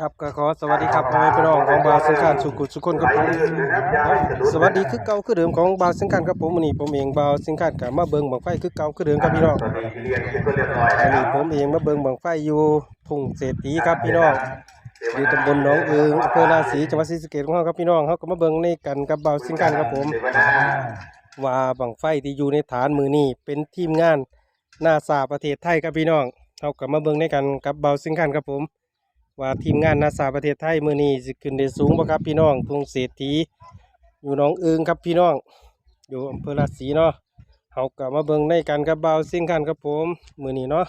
ครับก็ขอสวัสดีครับพ่อแม่พี่น้องของบาวสังขารสุขุสุคนครับผมสวัสดีคือเก่าคือเดิมของบาวสังขารครับผมวันนี้ผมเองบาวสังขารกับมาเบิ่งบังไฟคือเก่าคือเดิมครับพี่น้องวันนี้ผมเองมาเบิ่งบังไฟอยู่ทุ่งเศรษฐีครับพี่น้องอยู่ตำบลหนองเอิงอำเภอราศีจังหวัดศรีสะเกษของเราครับพี่น้องเขาก็มาเบิ่งในกันกับบาวสังขารครับผม ว่าบังไฟที่อยู่ในฐานมือนี้เป็นทีมงานนาซาประเทศไทยครับพี่น้องเขาก็มาเบิ่งในกันกับบาวสังขารครับผม ว่าทีมงานนาซาประเทศไทยมือนี้สิขึ้นได้สูงบ่ครับพี่น้องทุงเศรษฐีอยู่หนองเอิงครับพี่น้อง อยู่อำเภอราศีเนาะเฮาก็มาเบิ่งในกันกับบ่าวซิงคันครับผมมือนี้เนาะ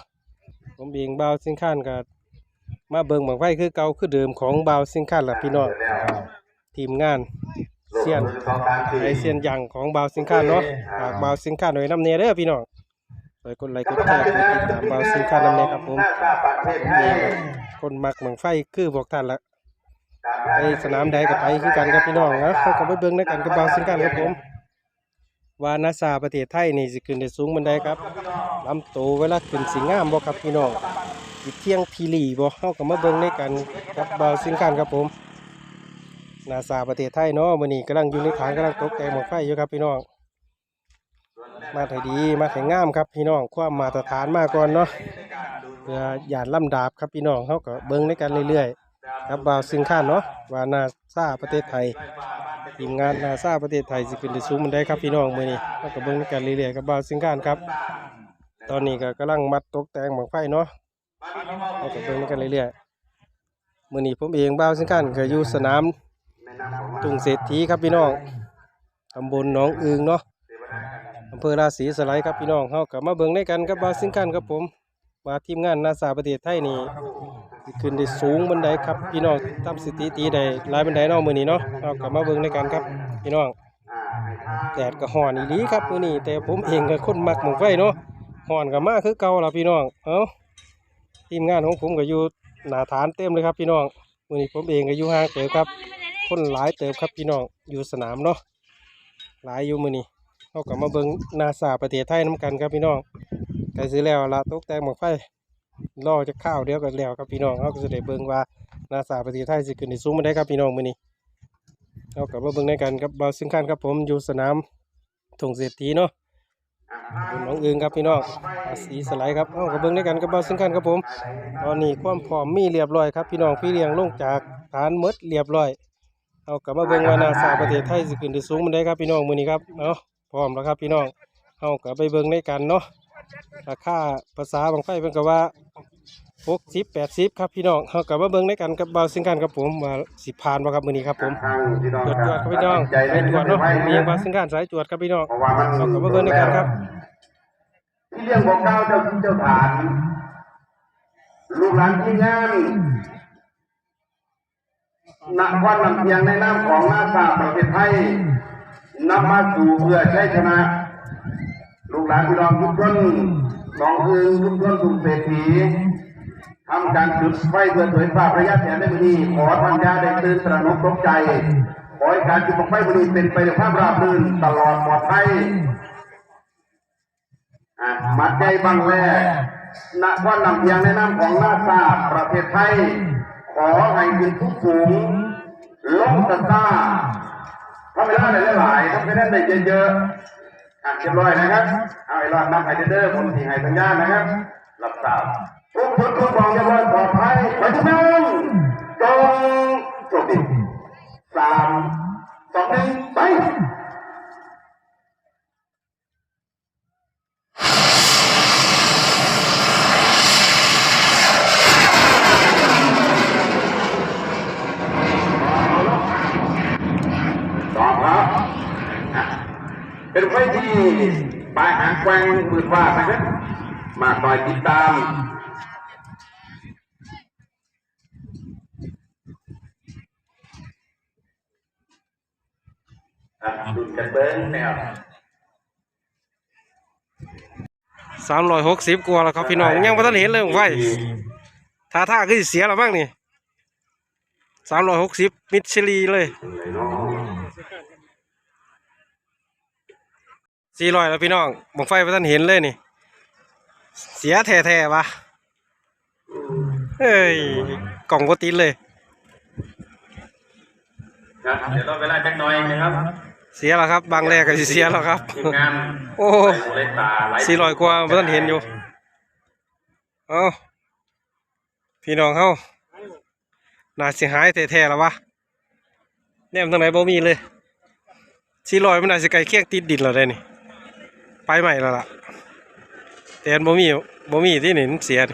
ผมเองบ่าวซิงคันก็มาเบิ่งบังไฟคือเก่าคือเดิมของบ่าวซิงคันล่ะพี่น้องทีมงานเซียนไอเซียนยังของบ่าวซิงคันเนาะฝากบ่าวซิงคันหน่อยน้ำเนียเด้อพี่น้องไปกดไลค์กดแชร์กดติดตามบ่าวซิงคันน้ำเนครับผม คนมักเมืองไฟคือพวกท่านละไปสนามใดก็ไปคือกันครับพี่น้องนะเขาก็ไปเบิ่งในกันกับบางสิ่งกันครับผมวานาซาประเทศไทยนี่สิขึ้นได้สูงบันไดครับลำโตเวลาขึ้นสิงามบ่ครับพี่น้องสิเที่ยงพีหลีบ่เฮาก็มาเบิ่งในกันกับบางสิ่งกันครับผมนาซาประเทศไทยเนาะมื้อนี้กำลังอยู่ในฐานกำลังตกแต่งหมอกไฟอยู่ครับพี่น้อง มาให้ดีมาให้งามครับพี่น้องความมาตรฐานมาก่อนเนาะ พื่อหยาดลำดาบครับพี่น้องเขาก็เบิ้งในกันเรื่อยๆครับบ่าวซึ่งข้าเนาะว่านาซาประเทศไทยทีมงานนาซาประเทศไทยสิขึ้นได้สูงมันได้ครับพี่น้องมื้อนี้เขาก็เบิ้งในกันเรื่อยๆกับบ่าวซึ่งข้านครับ ตอนนี้ก็กำลังมัดตกแต่งบังไฟเนาะเขาก็เบิ้งในกันเรื่อยๆมื้อนี้ผมเองบ่าวซึ่งข้านก็อยู่สนามตุงเศรษฐีครับพี่น้องตำบลหนองอึงเนาะอำเภอราศีสไลด์ครับพี่น้องเขาก็มาเบิ้งในกันกับบ่าวซึ่งข้านครับผม มาทีมงานนาซาประเทศไทยนี่ขึ้นได้สูงบันไดครับ พี่น้องตามสถิติได้หลายบันไดนาะมื้อนี้เนาะเอากลับมาเบิ่งในกันครับ พี่น้องแดดก็ฮ้อนอีหลีครับมือนี้แต่ผมเองก็คนมักหมองไฟเนาะฮ้อนก็มาคือเก่าละพี่น้องเอ้าทีมงานของผมก็อยู่หนาฐานเต็มเลยครับ พี่น้องมือนี้ผมเองก็อยู่ห่างเติบครับ คนหลายเติบครับพี่น้องอยู่สนามเนาะหลายอยู่มือนี้เอากลับมาเบิ่งนาซาประเทศไทยนํกันครับพี่น้อง ใกล้ซื้อแล้วละตกแต่งหมกไฟรอจะข้าวเดียวกันแล้วครับพี่น้องเขาก็จะได้เบิ่งว่านาสาประเทศไทยสิขึ้นในซุ้มาได้ครับพี่น้องมื้อนี้เอากลับมาเบิ่งในกันครับเบาซึ่งคันครับผมอยู่สนามถงเศรษฐีเนาะเป็นน้องอึงครับพี่น้องสีสไลด์ครับเอากลับเบิ่งในกันกับเบาซึ่งคันครับผม ตอนนี้ความพร้อมมีเรียบร้อยครับพี่น้องพี่เลี้ยงลงจากฐานมดเรียบร้อย เอากลับมาเบิ่งวานาสาประเทศไทยสิขึ้นในซุ้มมาได้ครับพี่น้องมือนี้ครับเอาพร้อมแล้วครับพี่น้องเอากลับไปเบิ่งในกันเนาะ ราคาภาษาบางไฟเป็นก็ว่าหกสิบแปดสิบครับพี่น้องเขากลับมาเบิ่งในกันกับบาวซิงกันครับผมว่าสิผ่านบ่ครับมือนี้ครับผมจวดจวดครับพี่น้องไปจวดเนาะมีอย่างบาซิงกันสายจวดครับพี่น้องเพราะว่าเขากลับมาเบิ่งในกันครับที่เรื่องของเก้าเจ้าที่เจ้าฐานลูกหลานที่งานนักวันนำเพียงในน้ำของนาซาประเทศไทยนำมาสู่เพื่อใช้ชนะ ลูกหลานพี่น้องทุกคนน้องอึงทุกคนทุกเศรษฐีทำการจุดไฟเพื่อเผยฟ้าระยะแสงในวันนี้ขอท่านยาได้ตื่นตระหนกตกใจ ขอให้การจุดไฟวันนี้เป็นไปด้วยความราบรื่นตลอดปลอดภัยอะมัดใจบังแวนครนำเพียงในน้ำของนาซาประเทศไทย ขอให้ยืนทุกสูงลงตะตาทำเวลาได้หลายๆทำไปได้ได้เยอะๆ อะเรียบร้อยนะครับ เอาไอ้รอดนับไฮเดอร์ผมที่ให้สัญญาณนะครับหลับตาทุกคนทุกบอกเรียบร้อยปลอดภัยไปทุกท่านจงโชคดีสามสองหนึ่งไป ต่อครับอะ เป็นไฟที่ปลายหางแกว่งมืดว่าดนะครับมาคอยติดตามอะดูกันเบิ้งแนวสามร้อยหกสิบกว่าแล้วครับพี่น้องยังไม่ทันเห็นเลยผมไฟท่าท่าคือสิเสียแล้วบ้างนี่สามร้อยหกสิบมิดชิลีเลย สี่ร้อยแล้วพี่น้องบังไฟไม่ทันเห็นเลยนี่ เสียแท้ๆวะเฮ้ย กล่องโปติดเลยครับเดี๋ยวรอเวลาจักหน่อยนะครับ เสียแล้วครับ บางแรกก็สิเสียแล้วครับ ทีมงานโอ้ ใส่หูเล่นตาไหลสี่ร้อยกว่าบ่ทันเห็นอยู่ เอ้าพี่น้องเฮาน่าสิหายแท้ๆแล้ววะแนมทางไหนบ่มีเลยสี่ร้อยมันน่าสิไกลเคียงติดดินแล้วได้นี่ ไปใหม่แล้วล่ะแต่บ่มีบ่มีที่นี่มันเสียน